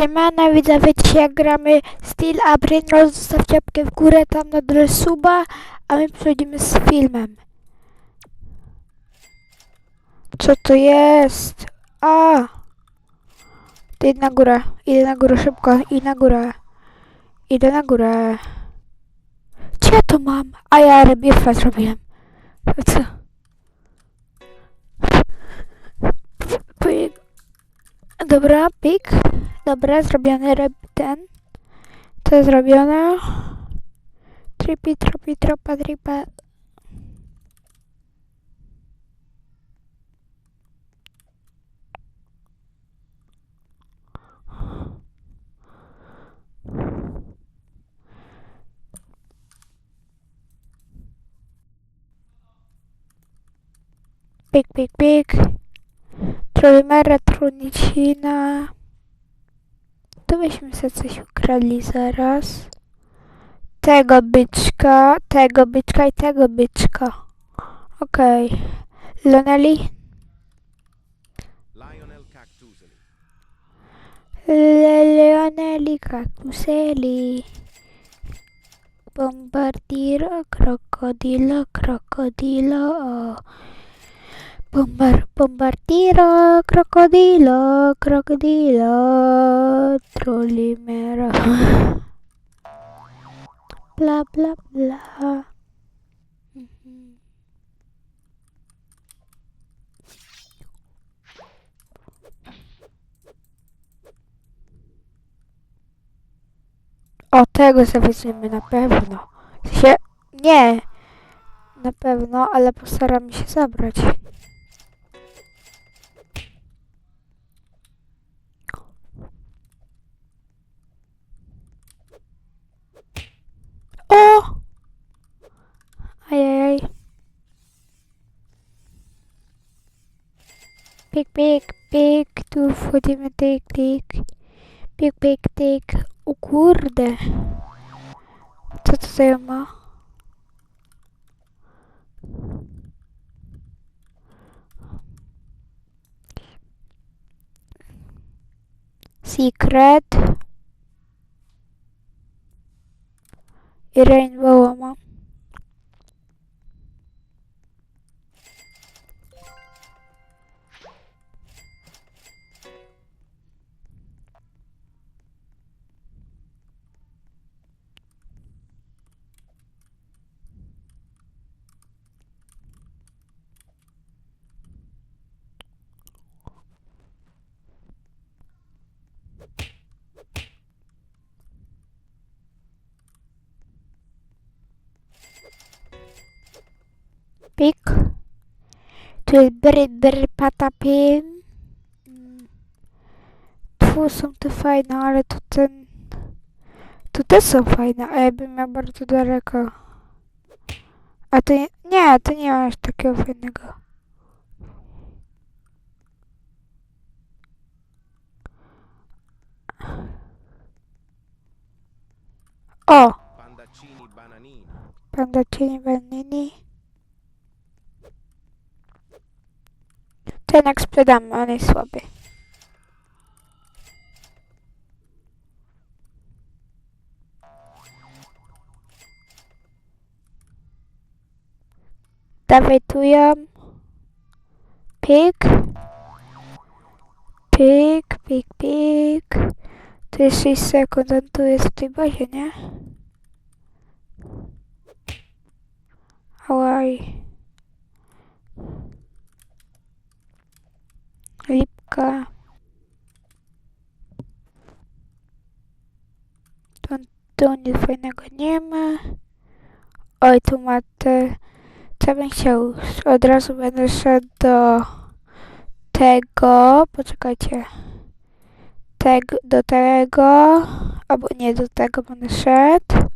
Siemana widzowie, dzisiaj gramy Steel April, zostawcie łapkę w górę tam na dole suba, a my przechodzimy z filmem. Co to jest? A! To idź na górę, idę na górę szybko, idź na górę. Idę na górę. Co to mam? A ja rebirfa zrobiłem. Co? Dobra, pik. Dobra, zrobiony ten. To zrobione. Tripi, tropi, tropa, tripa. Pik, pik, pik. Robimy retronicina. To byśmy sobie coś ukradli zaraz. Tego byczka, tego byczka i tego byczka. Okej. Loneli? Lionel Cactuseli. Le Leoneli Cactuseli. Bombardiro, crocodilo. oh. Bombar bombardiro, crocodilo, crocodilo. Trollimero. Bla bla bla. Mhm. O, tego sobie na pewno. Sensie, nie, na pewno, ale postaramy się zabrać. Pik, pik, pik, tu wchodzimy, tyk, tyk. Pik, pik. O kurde. Co to za ma? Secret. I Rainbow ma. Jest bry, bry, patapim. Tu są te fajne, ale tu ten... Tu też są fajne, a ja bym miał bardzo daleko. A ty... Nie, ty nie masz takiego fajnego. O! Pandaccini bananini. Ten jak sprzedamy, on jest słaby. Dawaj tu ją. Pik. Pik, pik, pik. To jest 6 sekund, on tu jest w tej bazie, nie? Hawaii. Lipka. Tu, tu fajnego nie ma. Oj, tu ma. Co bym chciał? Od razu będę szedł do tego. Poczekajcie. Do tego. Albo nie, do tego będę szedł.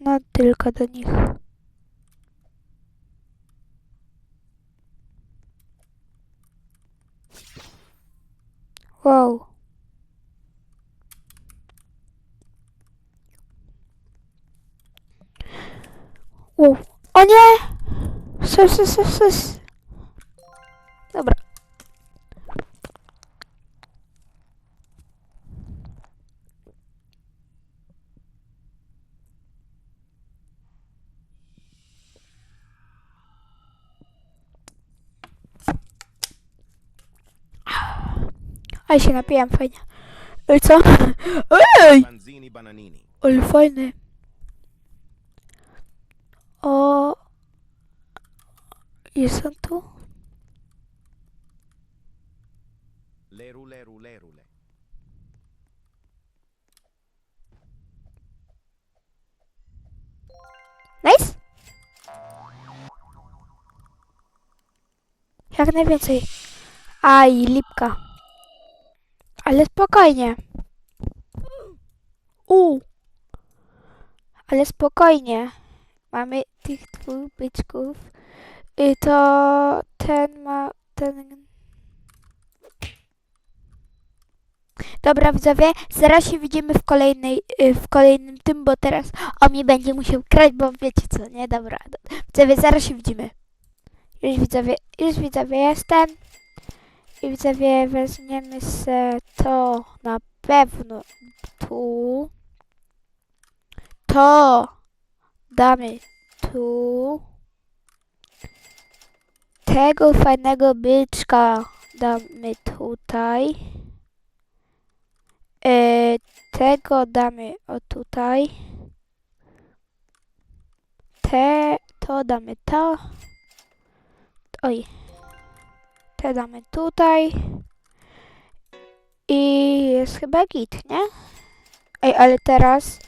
No, tylko do nich. Wow. Wow. O nie! Sus, sus, sus, sus. Dobra. Ale się napijam fajnie. Ej, co? Ej! Ale fajny. O. Jest on tu? Leru leru lerule. Nice? Jak najwięcej. Aj, lipka. Ale spokojnie. U. Ale spokojnie. Mamy tych dwóch byczków. I to ten ma ten. Dobra widzowie, zaraz się widzimy w kolejnej, y, w kolejnym tym, bo teraz on mi będzie musiał grać, bo wiecie co, nie? Dobra, do- widzowie, zaraz się widzimy. Już widzowie, już widzowie jestem. I widzowie, weźmiemy se to na pewno tu. To damy tu. Tego fajnego byczka damy tutaj. E, tego damy o tutaj. Te, to damy to. Oj. Te damy tutaj. I jest chyba git, nie? Ej, ale teraz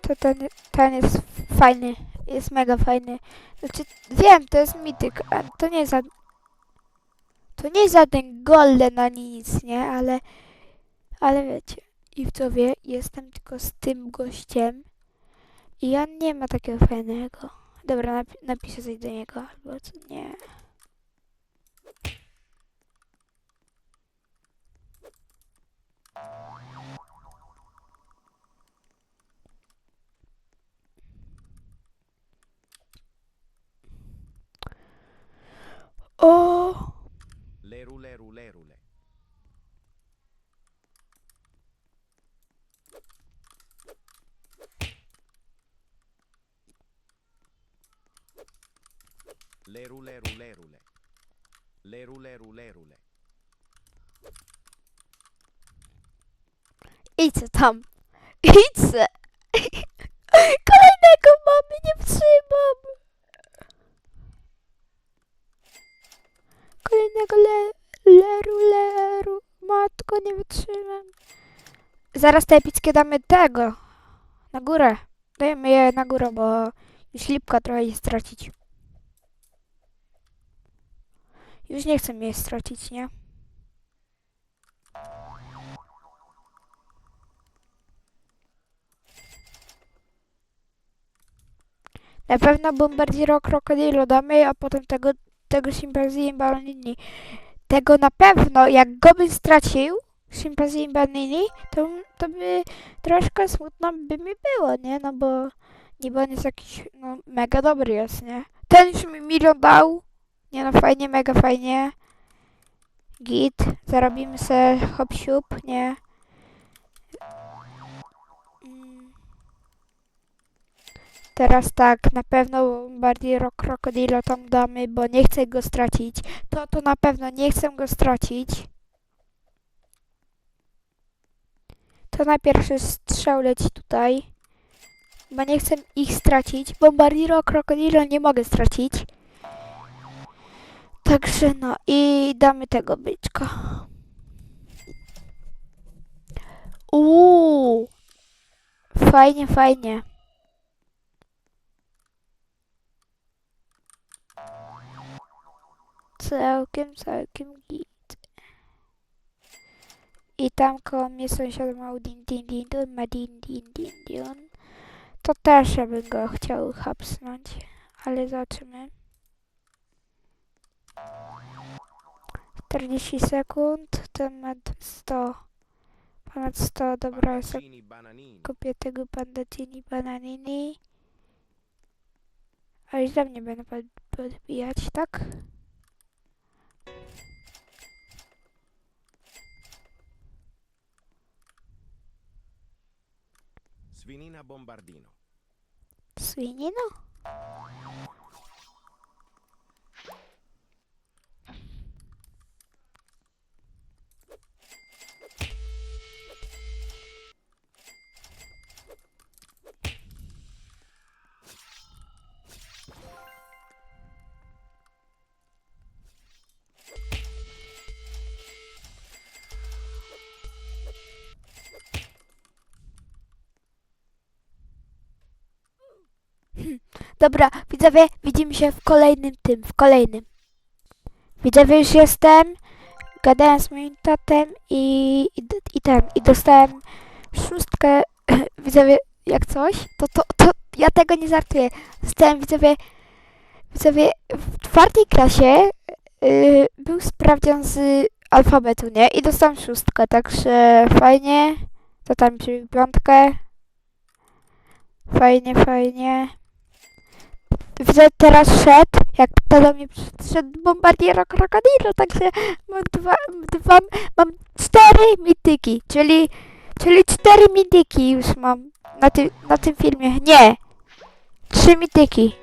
to ten, ten jest fajny. Jest mega fajny. Znaczy, wiem, to jest mityk, to nie za... To nie jest żaden golden ani nic, nie? Ale... Ale wiecie. I widzowie, jestem tylko z tym gościem. I on nie ma takiego fajnego. Dobra, napi napiszę coś do niego, albo co nie. O! Leru leru lerule. Leru leru lerule. Leru leru lerule. Idź tam. Idź. Kolejnego mamy, nie wtrzymam. Kolejnego le, leru, leru. Matko, nie wytrzymam. Zaraz te epickie damy tego. Na górę. Dajemy je na górę, bo już lipka trochę je stracić. Już nie chcę je stracić, nie? Na pewno Bombardiero Krokodilo damy, a potem tego, tego Chimpanzee i Banini. Tego na pewno, jak go bym stracił, Chimpanzee i Banini, to, to by troszkę smutno by mi było, nie? No bo niby on jest jakiś, no mega dobry jest, nie? Ten już mi milion dał. Nie no, fajnie, mega fajnie. Git. Zarobimy se hop siup, nie? Teraz tak, na pewno bardziej Rock Crocodilo tam damy, bo nie chcę go stracić. To to na pewno nie chcę go stracić. To na pierwszy strzał leci tutaj. Bo nie chcę ich stracić. Bombardiro Crocodilo nie mogę stracić. Także no i damy tego byczka. Uuu. Fajnie, fajnie. Całkiem, całkiem git. I tam koło mnie sąsiad ma din din din dun, ma din din din din. To też ja bym go chciał hapsnąć, ale zobaczymy. 40 sekund, ten ma 100. Ponad 100, dobra, kupię tego bandatini bananini. A już za mnie będę pod, podbijać, tak? Svinina Bombardino. Swinino? Dobra, widzowie, widzimy się w kolejnym tym, w kolejnym. Widzowie, już jestem. Gadałem z moim tatem i, i, i ten, i dostałem szóstkę. Widzowie, jak coś, to, to, to ja tego nie żartuję. Dostałem, widzowie, widzowie, w czwartej klasie yy, był sprawdzian z alfabetu, nie? I dostałem szóstkę, także fajnie. Tata mi przybił piątkę. Fajnie, fajnie. Widzę teraz szedł, jak to do mnie przyszedł bombardier krokodilo, także mam dwa, dwa, mam cztery mityki, czyli, czyli cztery mityki już mam na, ty, na tym filmie. Nie, trzy mityki.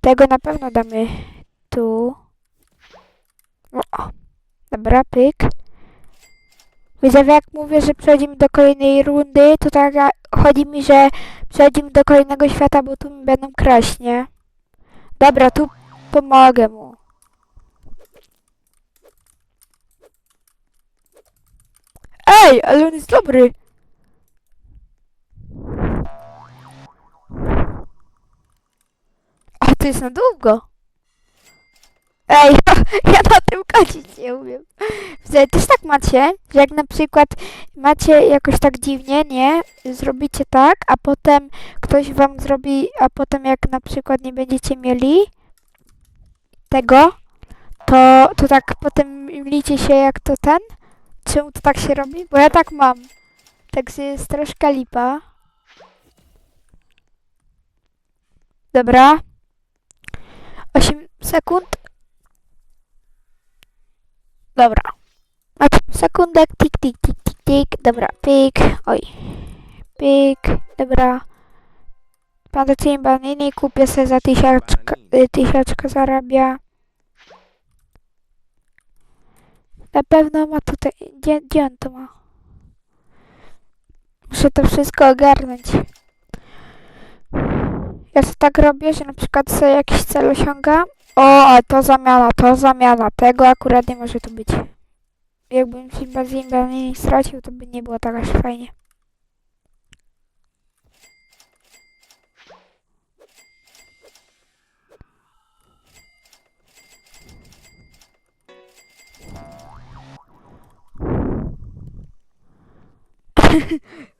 Tego na pewno damy tu. O, dobra, pyk. Widzowie, jak mówię, że przechodzimy do kolejnej rundy, to tak chodzi mi, że przechodzimy do kolejnego świata, bo tu mi będą kraść, nie? Dobra, tu pomogę mu. Ej, ale on jest dobry. A to jest na długo. Ej, ja na tym chodzić nie umiem. Widzę, też tak macie, że jak na przykład macie jakoś tak dziwnie, nie? Zrobicie tak, a potem ktoś wam zrobi, a potem jak na przykład nie będziecie mieli tego, to, to tak potem liczy się jak to ten? Czemu to tak się robi? Bo ja tak mam. Także jest troszkę lipa. Dobra. 8 sekund. Dobra. 8 sekundek. Tik, tik, tik, tik, tik. Dobra, pik. Oj. Pik. Dobra. Pamiętajcie baniny. Kupię sobie za tysiaczka, y, tysiaczka zarabia. Na pewno ma tutaj... Gdzie, gdzie on to ma? Muszę to wszystko ogarnąć. Ja sobie tak robię, że na przykład sobie jakiś cel osiągam. O, to zamiana, to zamiana. Tego akurat nie może tu być. Jakbym Simba Zimba nie stracił, to by nie było tak aż fajnie.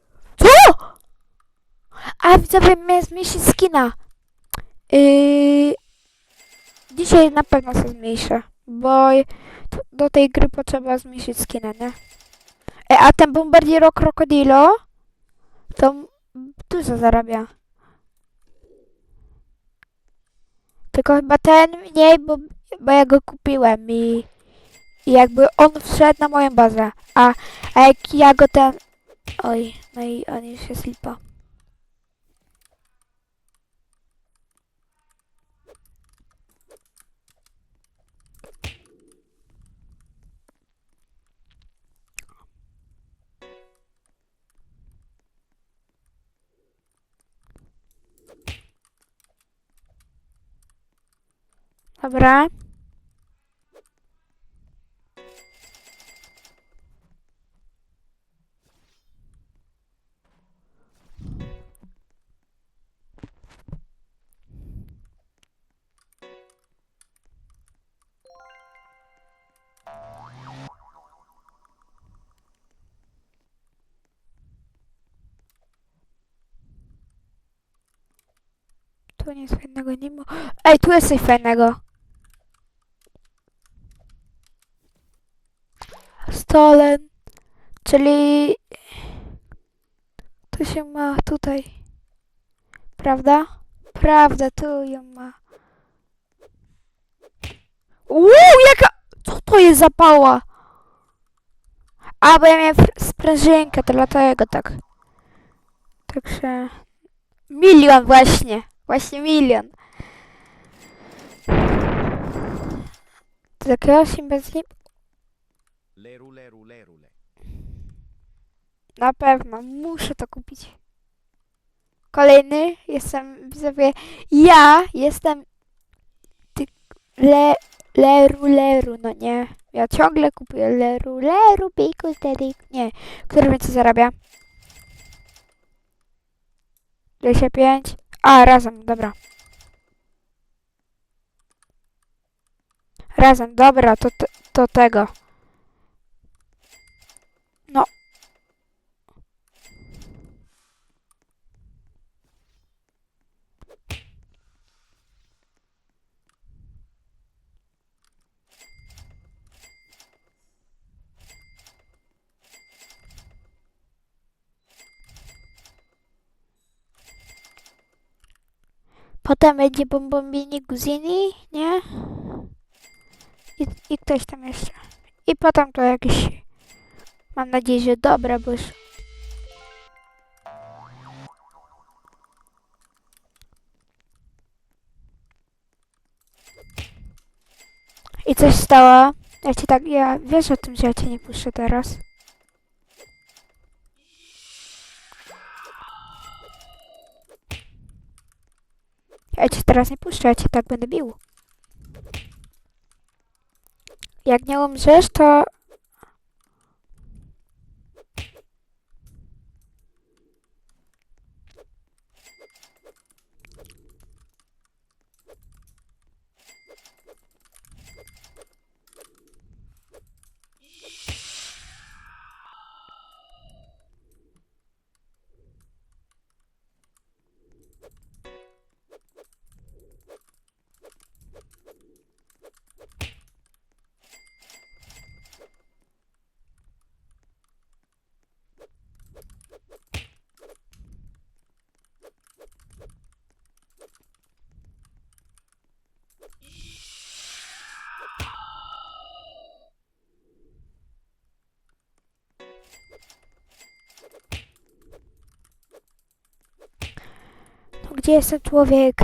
A widzowie mnie zmniejszyć skina. Yy, dzisiaj na pewno się zmniejszę, bo do tej gry potrzeba zmniejszyć skina, nie? E, a ten Bombardiero Crocodilo to dużo zarabia. Tylko chyba ten mniej, bo, bo ja go kupiłem i, i jakby on wszedł na moją bazę. A, a jak ja go ten... Oj, no i on już jest lipa. Dobra. Tu nic fajnego nie ma. Ej, tu jest coś Stolen. Czyli... To się ma tutaj. Prawda? Prawda, tu ją ma. Uuu, jaka... Co to jest za pała? A, bo ja miałem sprężynkę, to dlatego tak. Także... Milion właśnie. Właśnie milion. Takiego się bez nim... Leru, leru, lerule. Na pewno, muszę to kupić. Kolejny, jestem, widzowie, ja jestem ty, le, leru, leru, no nie. Ja ciągle kupuję leru, leru, biku, wtedy, nie. Który więcej zarabia? 25. A, razem, dobra. Razem, dobra, to, to tego. No. Potem będzie Bombombini Guzini, nie? I, I ktoś tam jeszcze. I potem to jakieś... Mam nadzieję, że dobre, bo już... I coś stało. Ja cię tak... Ja... Wiesz o tym, że ja cię nie puszczę teraz. Ja cię teraz nie puszczę, ja cię tak będę bił. Jak nie umrzesz, to... No, gdzie jest ten człowiek?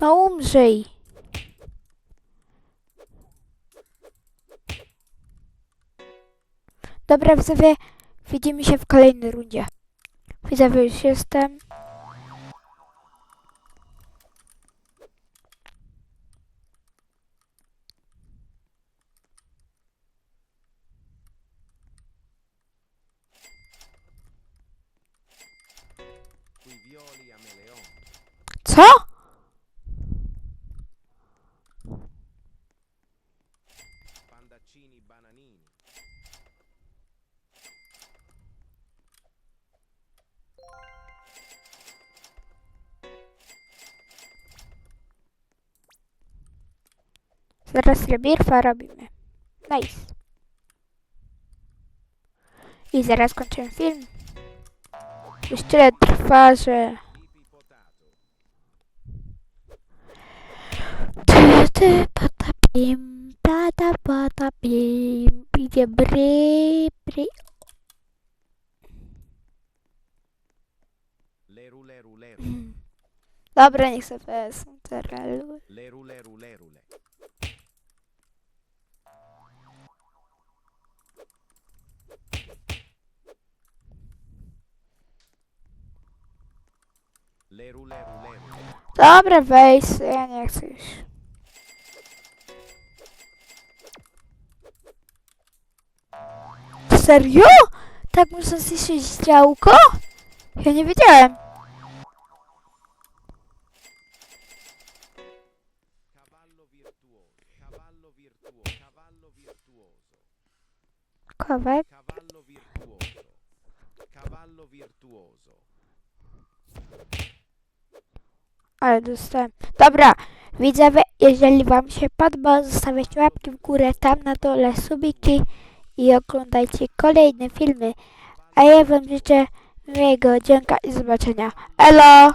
No umrzyj. Dobra, widzowie, widzimy się w kolejnej rundzie. Widzowie, już jestem. Co? Zaraz rebirfa robimy. Nice. I zaraz kończymy film. Już tyle trwa, że... Ty, ty, patapim, pata, patapim, idzie bry, bry. Leru leru leru. Dobra, niech sobie są teraz. Leru leru. Leru leru lerule. Dobra, weź, ja nie chcę już. Serio? Tak można zniszczyć działko? Ja nie wiedziałem. Virtuoso. Cavallo virtuoso. Cavallo virtuoso. Kawek. Cavallo virtuoso. Cavallo virtuoso. Ale dostałem. Dobra, widzowie, jeżeli wam się podoba, zostawiać łapki w górę tam na dole, subiki i oglądajcie kolejne filmy. A ja wam życzę miłego dzięka i zobaczenia. Elo!